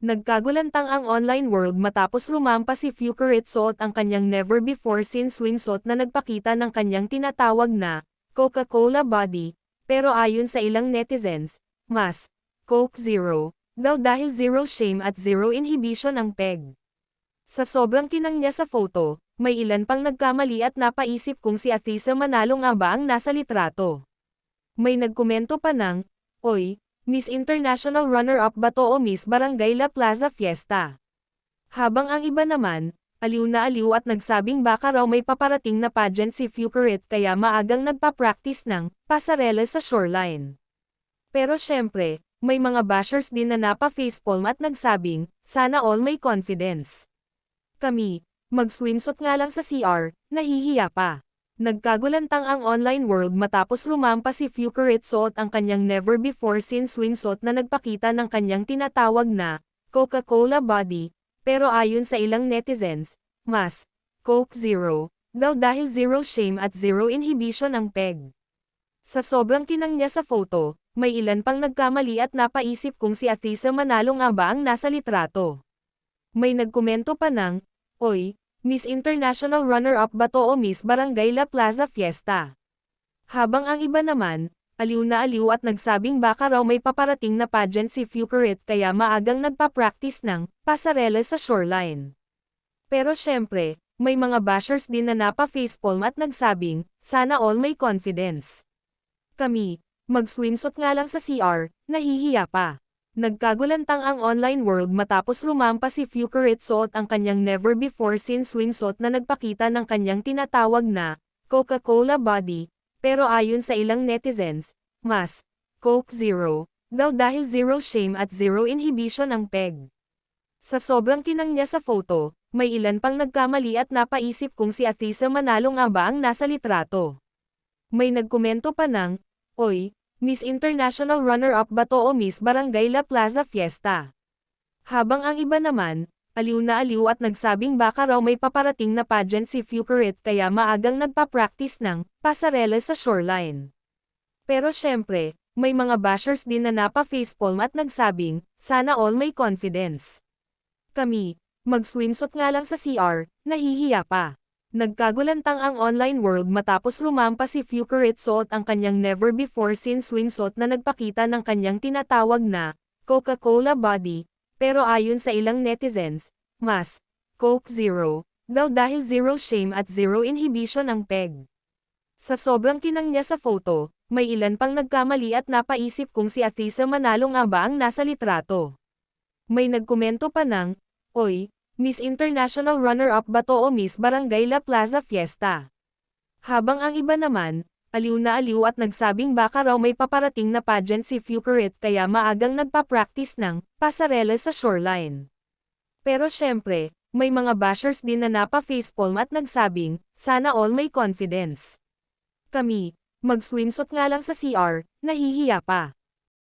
Nagkagulantang ang online world matapos rumampa si Fukurit suot ang kanyang never-before-seen swimsuit na nagpakita ng kanyang tinatawag na Coca-Cola body, pero ayon sa ilang netizens, mas Coke Zero, daw dahil zero shame at zero inhibition ang peg. Sa sobrang kinang niya sa photo, may ilan pang nagkamali at napaisip kung si Atisa Manalo nga ba ang nasa litrato. May nagkomento pa ng, Oy, Miss International Runner-Up ba to o Miss Barangay La Plaza Fiesta? Habang ang iba naman, aliw na aliw at nagsabing baka raw may paparating na pageant si Fukurit kaya maagang nagpa-practice ng pasarela sa shoreline. Pero syempre, may mga bashers din na napa-facepalm at nagsabing, sana all may confidence. Kami, mag-swimsuit nga lang sa CR, nahihiya pa. Nagkagulantang ang online world matapos lumampa si Fukurit suot ang kanyang never-before-seen swimsuit na nagpakita ng kanyang tinatawag na Coca-Cola body, pero ayon sa ilang netizens, mas Coke Zero, daw dahil zero shame at zero inhibition ang peg. Sa sobrang kinang niya sa photo, may ilan pang nagkamali at napaisip kung si Atisa Manalo nga ba ang nasa litrato. May nagkomento pa ng, Oy, Miss International Runner-Up ba to o Miss Barangay La Plaza Fiesta? Habang ang iba naman, aliw na aliw at nagsabing baka raw may paparating na pageant si Fukurit kaya maagang nagpa-practice ng pasarela sa shoreline. Pero syempre, may mga bashers din na napa-facepalm at nagsabing, sana all may confidence. Kami, mag-swimsuit nga lang sa CR, nahihiya pa. Nagkagulantang ang online world matapos lumampa si Fukurit suot ang kanyang never-before-seen swimsuit na nagpakita ng kanyang tinatawag na Coca-Cola body, pero ayon sa ilang netizens, mas Coke Zero, daw dahil zero shame at zero inhibition ang peg. Sa sobrang kinang niya sa photo, may ilan pang nagkamali at napaisip kung si Atisa Manalo nga ba ang nasa litrato. May nagkomento pa ng, Oy, Miss International Runner-Up ba to o Miss Barangay La Plaza Fiesta? Habang ang iba naman, aliw na aliw at nagsabing baka raw may paparating na pageant si Fukurit kaya maagang nagpa-practice ng pasarela sa shoreline. Pero syempre, may mga bashers din na napa-facepalm at nagsabing, sana all may confidence. Kami, mag-swimsuit nga lang sa CR, nahihiya pa. Nagkagulantang ang online world matapos lumampa si Fukurit suot ang kanyang never-before-seen swimsuit na nagpakita ng kanyang tinatawag na Coca-Cola body, pero ayon sa ilang netizens, mas Coke Zero, daw dahil zero shame at zero inhibition ang peg. Sa sobrang kinang niya sa photo, may ilan pang nagkamali at napaisip kung si Atisa Manalo nga ba ang nasa litrato. May nagkomento pa ng, Oy, Miss International Runner-Up ba to o Miss Barangay La Plaza Fiesta? Habang ang iba naman, aliw na aliw at nagsabing baka raw may paparating na pageant si Fukurit kaya maagang nagpa-practice ng pasarela sa shoreline. Pero syempre, may mga bashers din na napa-facepalm at nagsabing, sana all may confidence. Kami, mag-swimsuit nga lang sa CR, nahihiya pa.